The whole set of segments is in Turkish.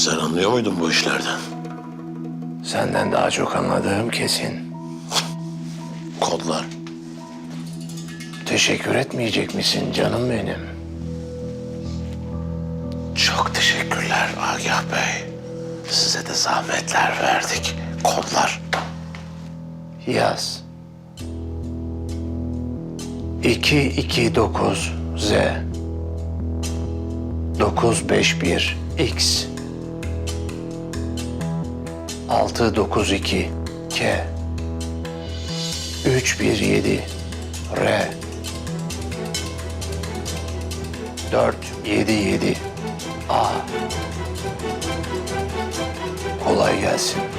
Sen anlıyor muydun bu işlerden? Senden daha çok anladığım kesin. Kodlar. Teşekkür etmeyecek misin canım benim? Çok teşekkürler Agah Bey. Size de zahmetler verdik. Kodlar. Yaz. 229 Z 951 X 692 K. 317 R. 477 A. Kolay gelsin.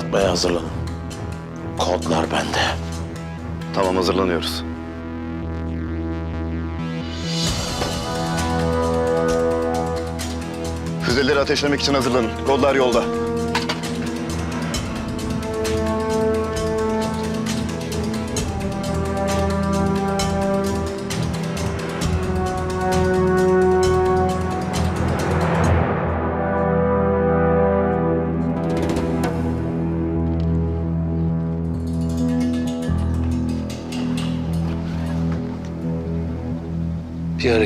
Fırlatmaya hazırlanın. Kodlar bende. Tamam hazırlanıyoruz. Füzeleri ateşlemek için hazırlanın. Kodlar yolda.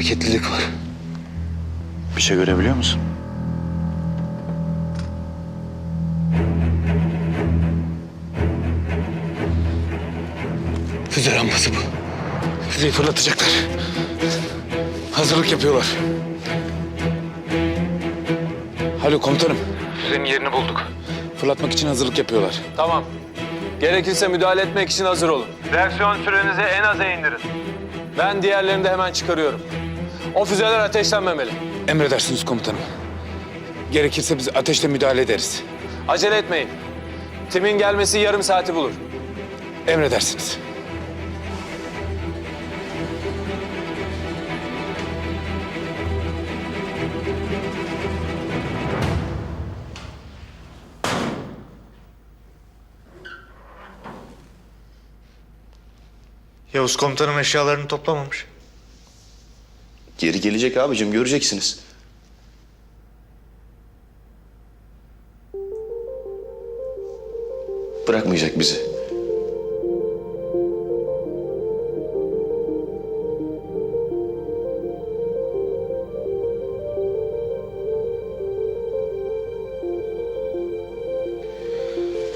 Hareketlilik var. Bir şey görebiliyor musun? Füze rampası bu. Füzeyi fırlatacaklar. Hazırlık yapıyorlar. Alo komutanım. Füzenin yerini bulduk. Fırlatmak için hazırlık yapıyorlar. Tamam. Gerekirse müdahale etmek için hazır olun. Reaksiyon sürenizi en aza indirin. Ben diğerlerini de hemen çıkarıyorum. O füzeler ateşlenmemeli. Emredersiniz komutanım. Gerekirse biz ateşle müdahale ederiz. Acele etmeyin. Timin gelmesi yarım saati bulur. Emredersiniz. Yavuz komutanım eşyalarını toplamamış. Geri gelecek abicim göreceksiniz. Bırakmayacak bizi.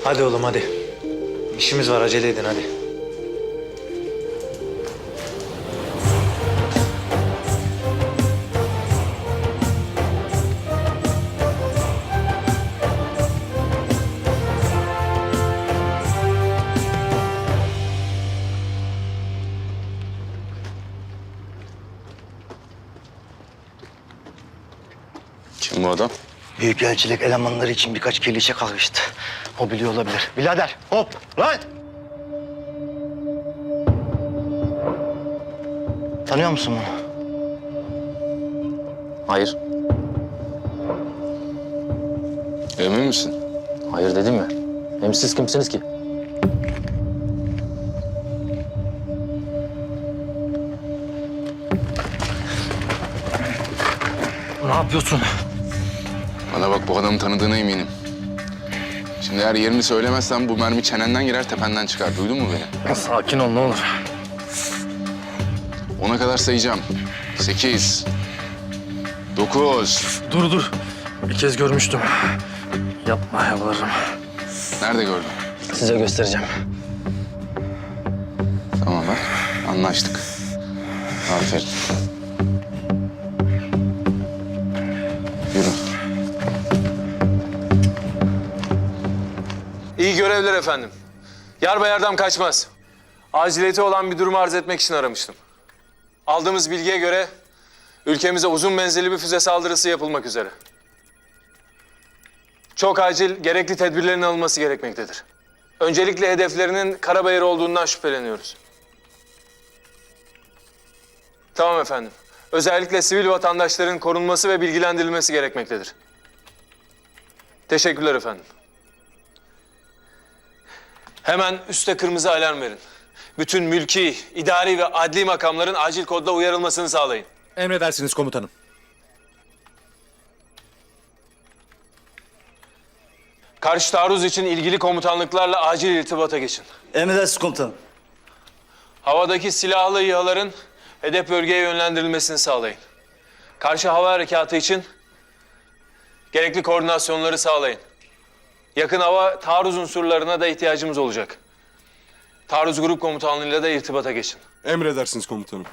Hadi oğlum hadi. İşimiz var acele edin hadi. Büyükelçilik elemanları için birkaç kirli kalmıştı. O biliyor olabilir. Birader hop lan! Tanıyor musun bunu? Hayır. Emin misin? Hayır dedim mi? Hem siz kimsiniz ki? Ne yapıyorsun? Bu adamı tanıdığına eminim. Şimdi eğer yerini söylemezsen bu mermi çenenden girer tependen çıkar. Duydun mu beni? Sakin ol ne olur. Ona kadar sayacağım. Sekiz. Dokuz. Dur dur. Bir kez görmüştüm. Yapma yalvarırım. Nerede gördün? Size göstereceğim. Tamam bak. Anlaştık. Aferin. Görevler efendim. Yarbayardam kaçmaz. Aciliyeti olan bir durumu arz etmek için aramıştım. Aldığımız bilgiye göre ülkemize uzun menzilli bir füze saldırısı yapılmak üzere. Çok acil gerekli tedbirlerin alınması gerekmektedir. Öncelikle hedeflerinin Karabayır olduğundan şüpheleniyoruz. Tamam efendim. Özellikle sivil vatandaşların korunması ve bilgilendirilmesi gerekmektedir. Teşekkürler efendim. Hemen üste kırmızı alarm verin. Bütün mülki, idari ve adli makamların acil kodla uyarılmasını sağlayın. Emredersiniz komutanım. Karşı taarruz için ilgili komutanlıklarla acil irtibata geçin. Emredersiniz komutanım. Havadaki silahlı İHA'ların hedef bölgeye yönlendirilmesini sağlayın. Karşı hava harekatı için gerekli koordinasyonları sağlayın. Yakın hava taarruz unsurlarına da ihtiyacımız olacak. Taarruz grup komutanlığıyla da irtibata geçin. Emredersiniz komutanım.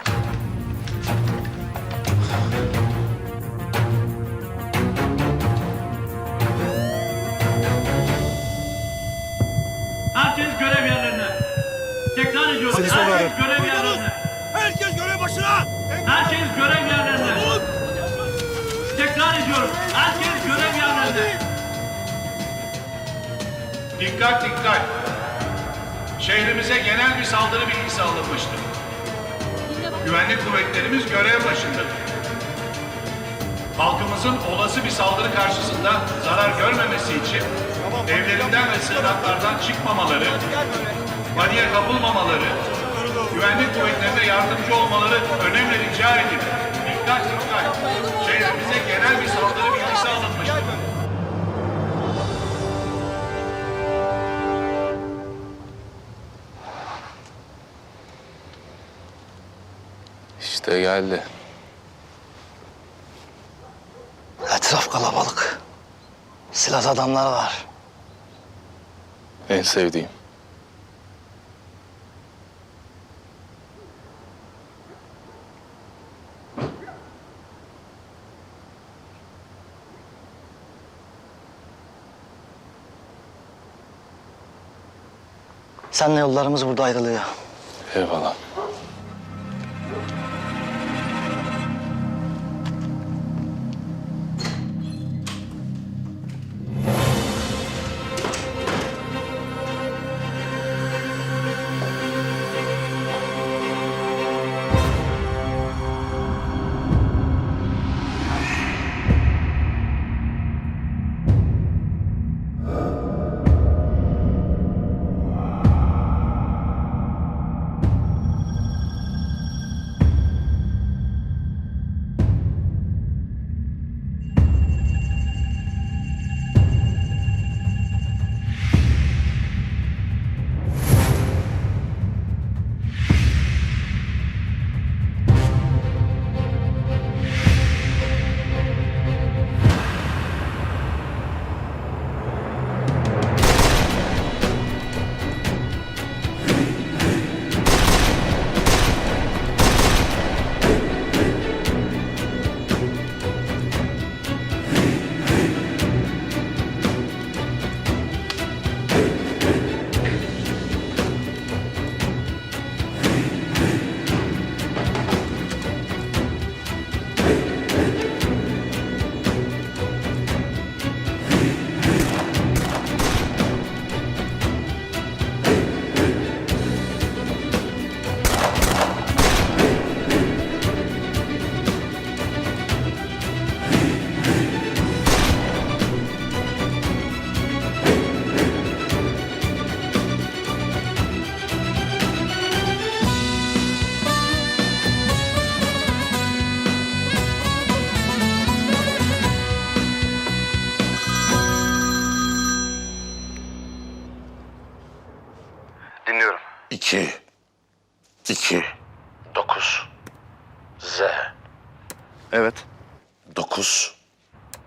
Dikkat dikkat. Şehrimize genel bir saldırı bilgisi alınmıştır. Güvenlik kuvvetlerimiz görev başındadır. Halkımızın olası bir saldırı karşısında zarar görmemesi için evlerinden ve sığınaklardan çıkmamaları, paniğe kapılmamaları, güvenlik kuvvetlerine yardımcı olmaları önemli rica edilir. Dikkat İşte geldi. Etraf kalabalık. Silahlı adamlar var. En sevdiğim. Seninle yollarımız burada ayrılıyor. Eyvallah.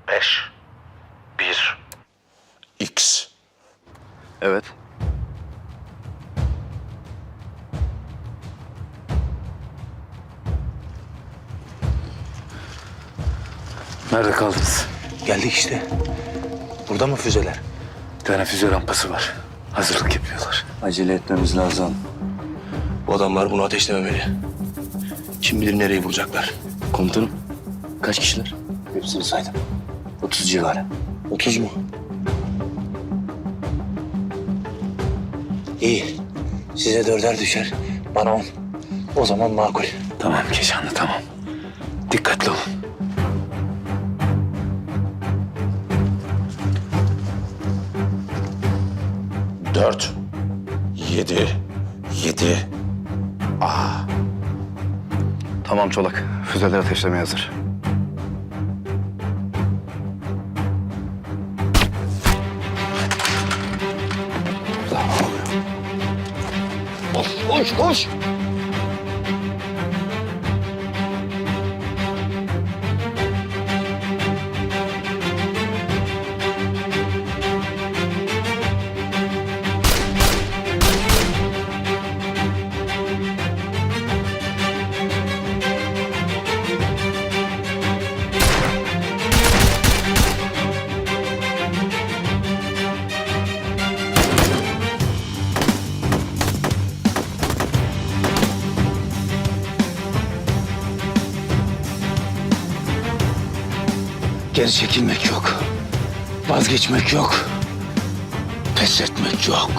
5 1 X. Evet. Nerede kaldınız? Geldik işte. Burada mı füzeler? Bir tane füze rampası var. Hazırlık yapıyorlar. Acele etmemiz lazım. Bu adamlar bunu ateşlememeli. Kim bilir nereye vuracaklar. Komutanım, kaç kişiler? Hepsini saydım. 30 civarı. 30 mu? İyi. Size dörder düşer. Bana on. O zaman makul. Tamam Keşanlı, tamam. Dikkatli olun. Dört. Yedi. Yedi. Tamam Çolak. Füzeler ateşlemeye hazır. Koş koş. Geri çekilmek yok. Vazgeçmek yok. Pes etmek yok.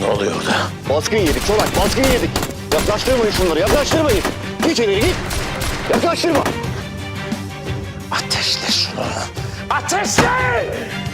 Ne oluyor orada? Baskın yedik Çolak baskın yedik. Yaklaştırmayın şunları yaklaştırmayın. Git ileri git. Yaklaştırma. Ateşle şunu. Ateşle!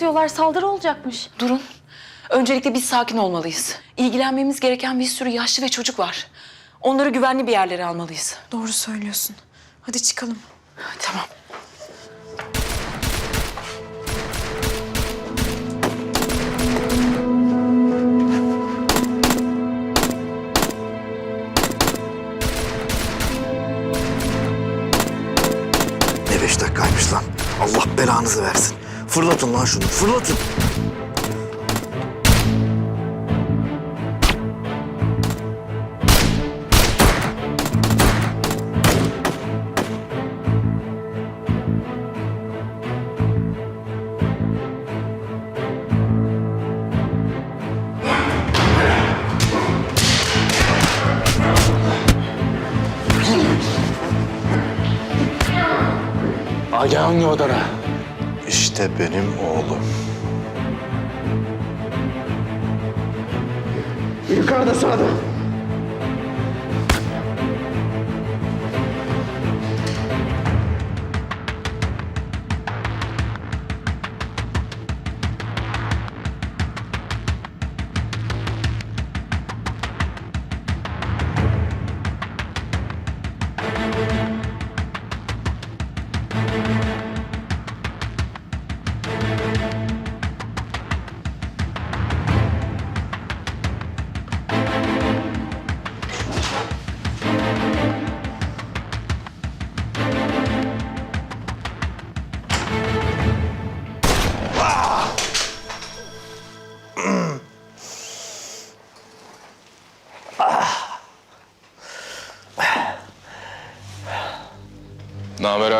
Diyorlar, saldırı olacakmış. Durun. Öncelikle biz sakin olmalıyız. İlgilenmemiz gereken bir sürü yaşlı ve çocuk var. Onları güvenli bir yerlere almalıyız. Doğru söylüyorsun. Hadi çıkalım. Tamam. Ne beş dakikaymış lan. Allah belanızı versin. Fırlatın lan şunu fırlatın. Aga hangi odara? İşte benim oğlum. Yukarıda sağda.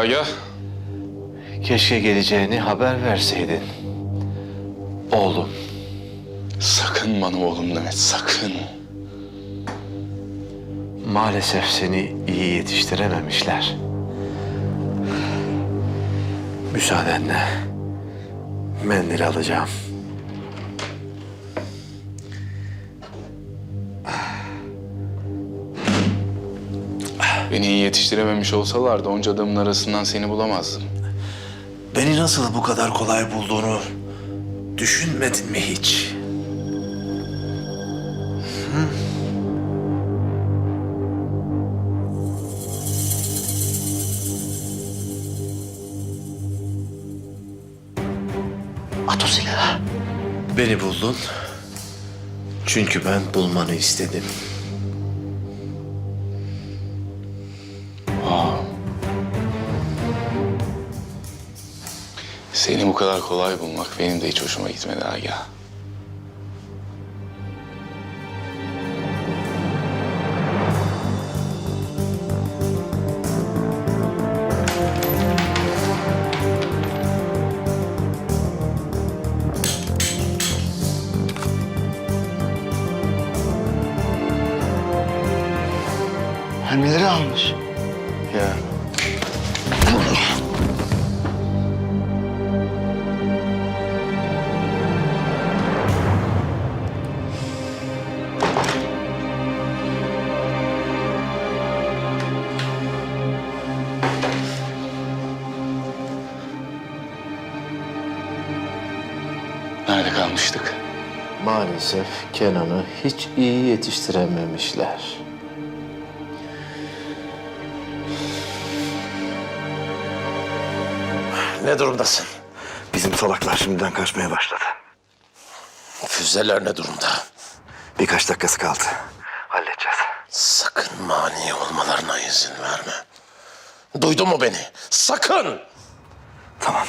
Aga? Keşke geleceğini haber verseydin. Oğlum. Sakın bana oğlum deme, sakın. Maalesef seni iyi yetiştirememişler. Müsaadenle mendil alacağım. Beni iyi yetiştirememiş olsalardı onca adamın arasından seni bulamazdım. Beni nasıl bu kadar kolay bulduğunu düşünmedin mi hiç? At o. Beni buldun. Çünkü ben bulmanı istedim. Seni bu kadar kolay bulmak benim de hiç hoşuma gitmedi Aga. Hiç iyi yetiştirememişler. Ne durumdasın? Bizim salaklar şimdiden kaçmaya başladı. Füzeler ne durumda? Birkaç dakikası kaldı. Halledeceğiz. Sakın mani olmalarına izin verme. Duydun mu beni? Sakın! Tamam.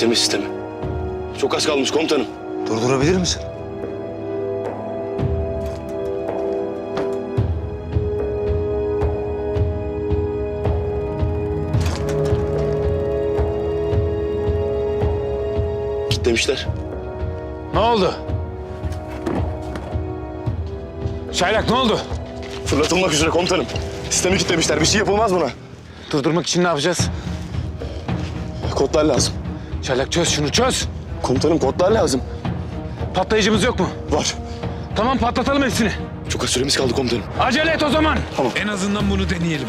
Ateşleme sistemi. Çok az kalmış komutanım. Durdurabilir misin? Kitlemişler. Ne oldu? Çaylak ne oldu? Fırlatılmak üzere komutanım. Sistemi kitlemişler. Bir şey yapılmaz buna. Durdurmak için ne yapacağız? Kodlar lazım. Çaylak çöz şunu çöz. Komutanım kodlar lazım. Patlayıcımız yok mu? Var. Tamam patlatalım hepsini. Çok az süremiz kaldı komutanım. Acele et o zaman. En azından bunu deneyelim.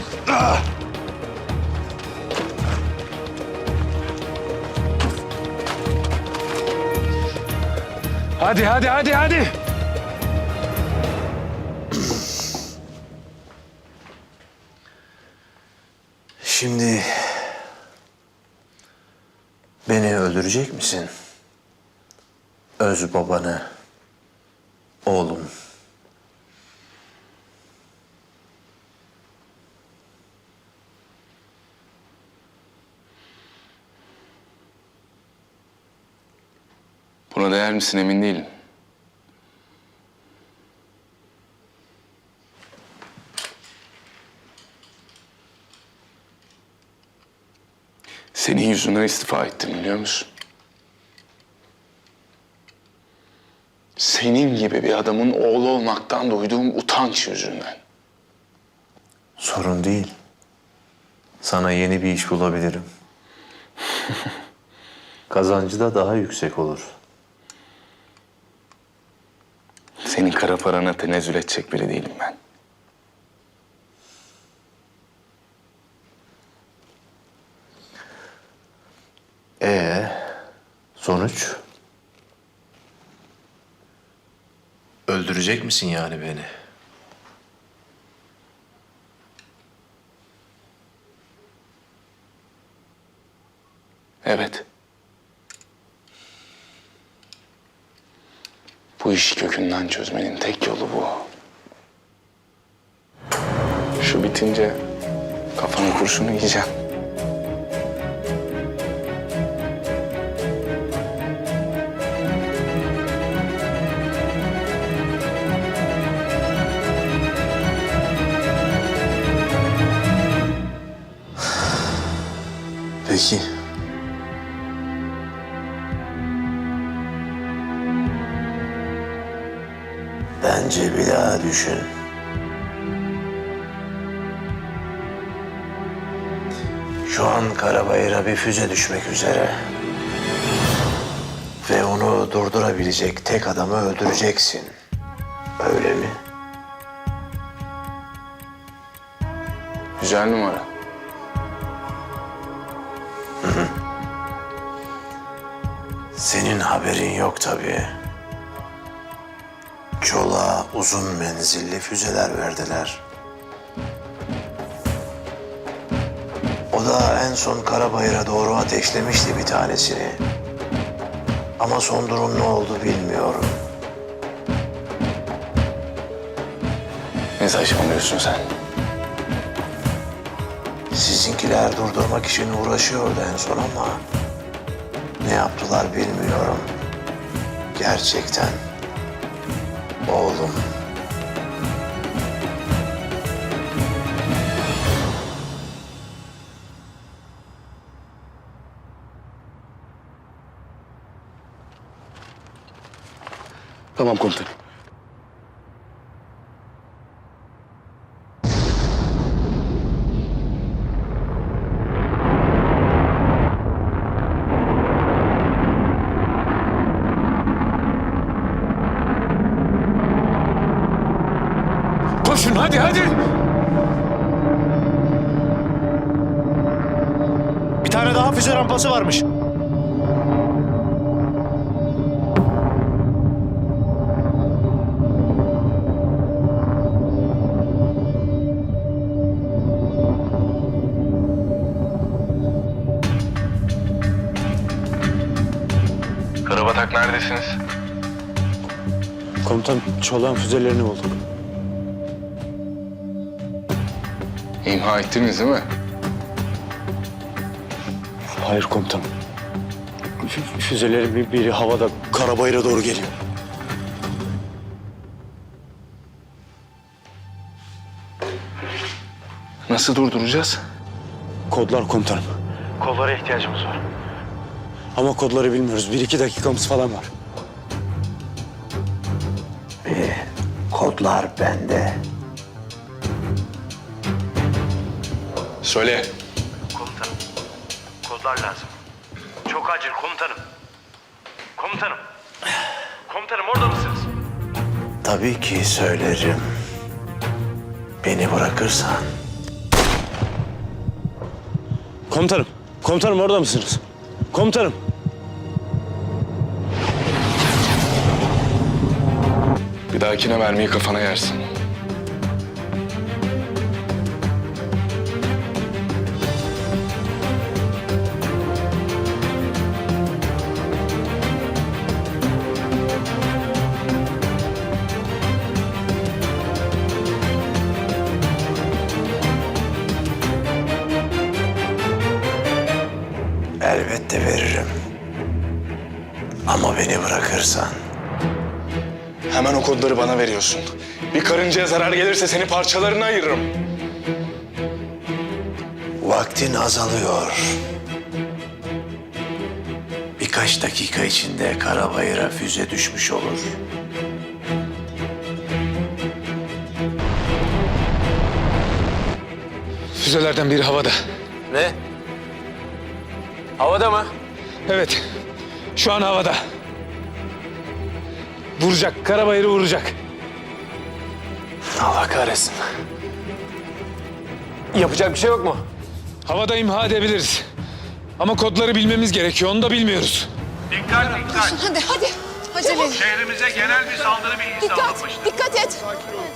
Hadi hadi hadi hadi. Şimdi beni öldürecek misin? Öz babanı, oğlum. Buna değer misin emin değilim. Senin yüzünden istifa ettim biliyor musun? Senin gibi bir adamın oğlu olmaktan duyduğum utanç yüzünden. Sorun değil. Sana yeni bir iş bulabilirim. Kazancı da daha yüksek olur. Senin kara parana tenezzül edecek biri değilim ben. Öldürecek misin yani beni? Evet. Bu işi kökünden çözmenin tek yolu bu. Şu bitince kafana kurşunu yiyeceğim. Bence bir daha düşün. Şu an Karabayır'a bir füze düşmek üzere. Ve onu durdurabilecek tek adamı öldüreceksin. Öyle mi? Güzel numara. Senin haberin yok tabii. Uzun menzilli füzeler verdiler. O da en son Karabayır'a doğru ateşlemişti bir tanesini. Ama son durum ne oldu bilmiyorum. Ne saçmalıyorsun sen? Sizinkiler durdurmak için uğraşıyordu en son ama ne yaptılar bilmiyorum. Gerçekten oğlum Tamam komutanım. Koşun hadi hadi. Bir tane daha füze rampası varmış. Karabatak neredesiniz? Komutan çolağın füzelerini bulduk. İmha ettiniz değil mi? Hayır komutanım. Fü- Füzelerin bir, biri havada Karabayır'a doğru geliyor. Nasıl durduracağız? Kodlar komutanım. Kodlara ihtiyacımız var. Ama kodları bilmiyoruz. Bir iki dakikamız falan var. kodlar bende. Söyle. Komutanım. Kodlar lazım. Çok acil komutanım. Komutanım. Komutanım orada mısınız? Tabii ki söylerim. Beni bırakırsan Komutanım. Komutanım orada mısınız? Komutanım. Bir dahakine mermiyi kafana yersin. Elbette veririm. Ama beni bırakırsan Hemen o kodları bana veriyorsun. Bir karıncaya zarar gelirse seni parçalarına ayırırım. vaktin azalıyor. Birkaç dakika içinde Karabayır'a füze düşmüş olur. Füzelerden biri havada. Ne? Havada mı? Evet. Şu an havada. Vuracak. Karabayır'ı vuracak. Allah kahretsin. Yapacak bir şey yok mu? Havada imha edebiliriz. Ama kodları bilmemiz gerekiyor. Onu da bilmiyoruz. Dikkat dikkat. Hadi hadi. Acele. Şehrimize genel bir saldırı bilgisi alınmıştır. Dikkat et.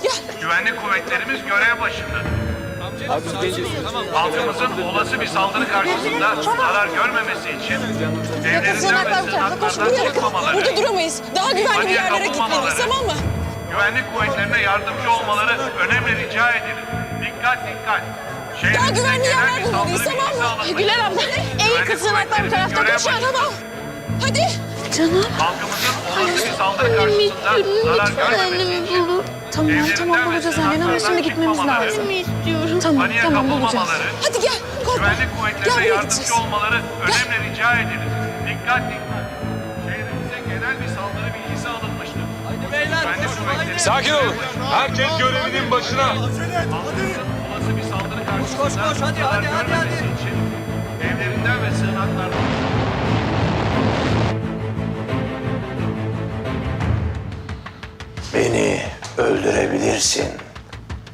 Gel. Güvenlik kuvvetlerimiz görev başında. Halkımızın olası bir saldırı karşısında zarar görmemesi için evlerinden ve sığınaklardan çıkmamaları, Burada duramayız. Daha güvenli bir Paniğe yerlere gitmeliyiz kapılmamaları. tamam mı? güvenlik kuvvetlerine yardımcı olmaları önemli rica edilir. Dikkat dikkat. Daha Şehrimize güvenli genel yerler bir bulmalıyız saldırı tamam mı? Güler abla. En Güvenlik yakın sığınaklar bu kuvvetlerimiz tarafta görev koşuyor başında. tamam. Hadi. Halkımızın olası bir saldırı karşısında zarar görmemesi için Tamam Evlerinden tamam bulacağız annem ama şimdi gitmemiz lazım. Tamam paniğe tamam bulacağız. Hadi gel. Korkma. Güvenlik Gel kuvvetlerine buraya yardımcı gideceğiz. olmaları önemli rica edilir. Dikkat dikkat. Şehrimize genel bir saldırı bilgisi alınmıştır. Haydi beyler koşun Sakin olun. Herkes görevinin başına. Halkımızın olası bir saldırı karşısında zarar görmemesi için evlerinden ve sığınaklardan Beni öldürebilirsin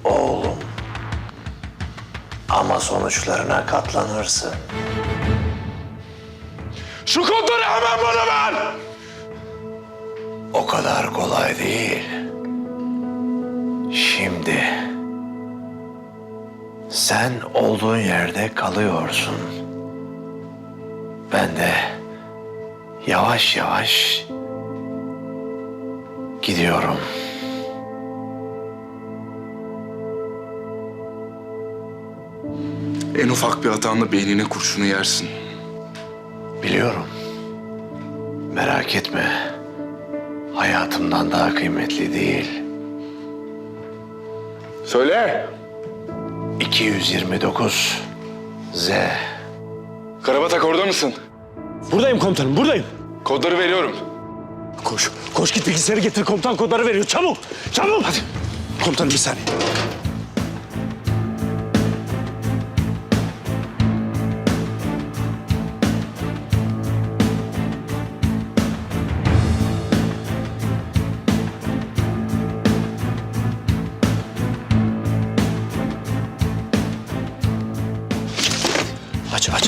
oğlum. Ama sonuçlarına katlanırsın. Şu kodları hemen bana ver! O kadar kolay değil. Şimdi sen olduğun yerde kalıyorsun. Ben de yavaş yavaş gidiyorum. En ufak bir hatanla beynine kurşunu yersin. Biliyorum. Merak etme. Hayatımdan daha kıymetli değil. Söyle. 229 Z. Karabatak orada mısın? Buradayım komutanım buradayım. Kodları veriyorum. Koş. Koş git bilgisayarı getir komutan kodları veriyor. Çabuk. Çabuk. Hadi. Komutanım bir saniye.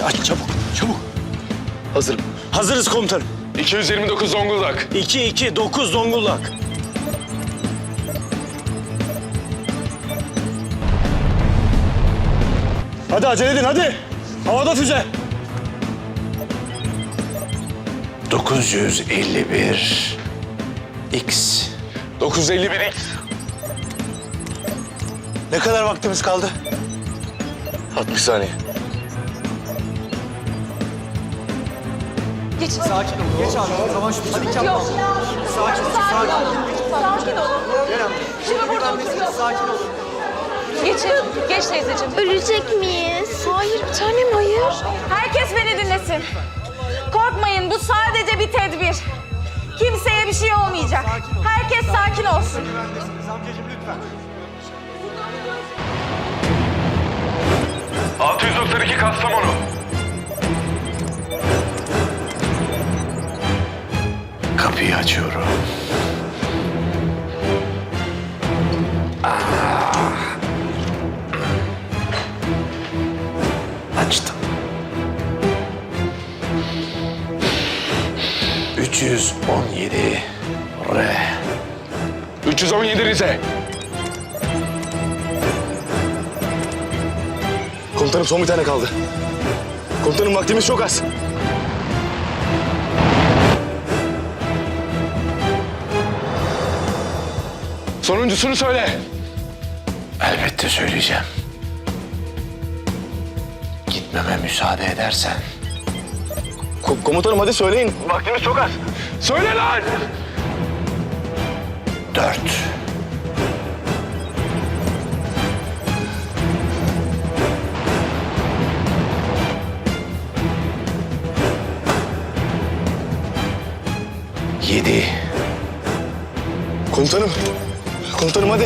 Aç çabuk. Çabuk. Hazırım. Hazırız komutanım. 229 Zonguldak. 2 2 9 Zonguldak. Hadi acele edin hadi. Havada füze. 951 X. 951 X. Ne kadar vaktimiz kaldı? 60 saniye. Geçin. Sakin olun. Geç abi. Savaş Hadi Yok. Sakin, sakin olun. Sakin olun. Şimdi burada oturuyoruz. Sakin olun. Geçin. Geç teyzeciğim. Ölecek miyiz? Hayır bir tanem hayır. Herkes beni dinlesin. Korkmayın bu sadece bir tedbir. Kimseye bir şey olmayacak. Herkes sakin olsun. Kapıyı açıyorum. Ah. Açtım. 317 R. 317 Rize. Komutanım son bir tane kaldı. Komutanım vaktimiz çok az. Sonuncusunu söyle. Elbette söyleyeceğim. Gitmeme müsaade edersen Ko- komutanım hadi söyleyin. Vaktimiz çok az. Söyle lan! dört. Yedi. Komutanım. Komutanım hadi.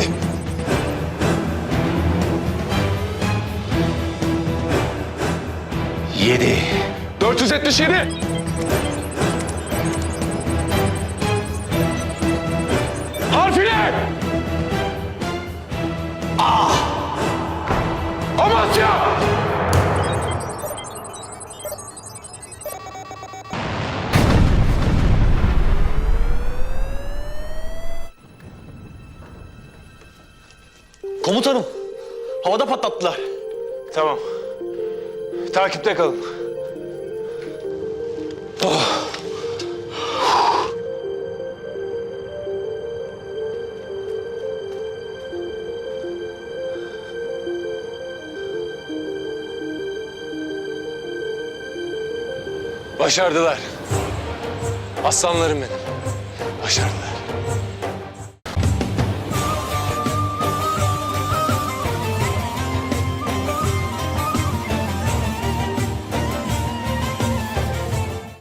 Yedi. 477. Harfine! Ah! Havada patlattılar. Tamam. Takipte kalın. Başardılar. Aslanlarım benim. Başardılar.